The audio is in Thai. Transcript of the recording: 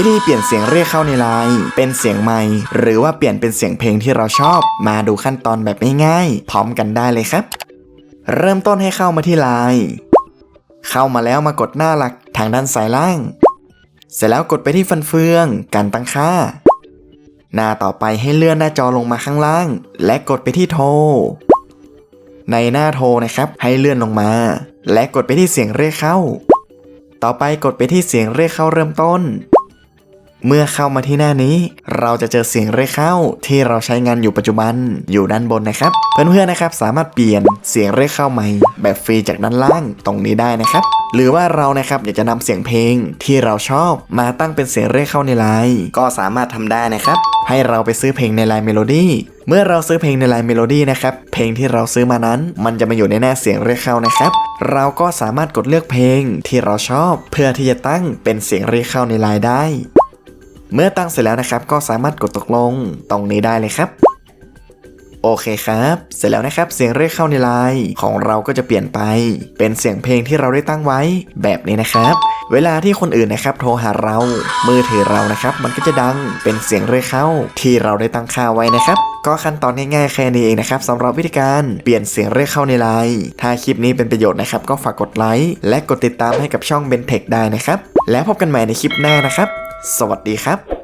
วิธีเปลี่ยนเสียงเรียกเข้าในไลน์เป็นเสียงใหม่หรือว่าเปลี่ยนเป็นเสียงเพลงที่เราชอบ มาดูขั้นตอนแบบง่ายๆพร้อมกันได้เลยครับ เริ่มต้นให้เข้ามาที่ไลน์เข้ามาแล้วมากดหน้าหลักทางด้านซ้ายล่าง เสร็จแล้วกดไปที่ฟันเฟือง การตั้งค่า หน้าต่อไปให้เลื่อนหน้าจอลงมาข้างล่าง และกดไปที่โทร ในหน้าโทรนะครับให้เลื่อนลงมา และกดไปที่เสียงเรียกเข้า ต่อไปกดไปที่เสียงเรียกเข้าเริ่มต้น เมื่อเข้ามาที่หน้านี้ เราจะเจอเสียงเรียกเข้าที่เราใช้งานอยู่ปัจจุบันอยู่ด้านบนนะครับ เพื่อนๆนะครับสามารถเปลี่ยนเสียงเรียกเข้าใหม่ แบบฟรีจากด้านล่างตรงนี้ได้นะครับ หรือว่าเรานะครับอยากจะนำเสียงเพลงที่เราชอบมาตั้งเป็นเสียงเรียกเข้าในไลน์ก็สามารถทำได้นะครับ ให้เราไปซื้อเพลงในไลน์เมโลดี้เมื่อเราซื้อเพลงในไลน์เมโลดี้นะครับ เพลงที่เราซื้อมานั้น มันจะมาอยู่ในหน้าเสียงเรียกเข้านะครับ เราก็สามารถกดเลือกเพลงที่เราชอบ เพื่อที่จะตั้งเป็นเสียงเรียกเข้าในไลน์ได้ เมื่อตั้งเสร็จแล้วนะครับ ก็สามารถกดตกลงตรงนี้ได้เลยครับ โอเคครับ เสร็จแล้วนะครับ เสียงเรียกเข้าในไลน์ของเราก็จะเปลี่ยนไป เป็นเสียงเพลงที่เราได้ตั้งไว้แบบนี้นะครับ เวลาที่คนอื่นนะครับ โทรหาเรา มือถือเรานะครับ มันก็จะดังเป็นเสียงเรียกเข้า ที่เราได้ตั้งค่าไว้นะครับก็ขั้นตอนง่ายๆแค่นี้เองนะครับสำหรับวิธีการเปลี่ยนเสียงเรียกเข้าในไลน์ถ้าคลิปนี้เป็นประโยชน์นะครับ ก็ฝากกดไลค์และกดติดตามให้กับช่อง b e n t e c h ได้นะครับ แล้วพบกันใหม่ในคลิปหน้านะครับ สวัสดีครับ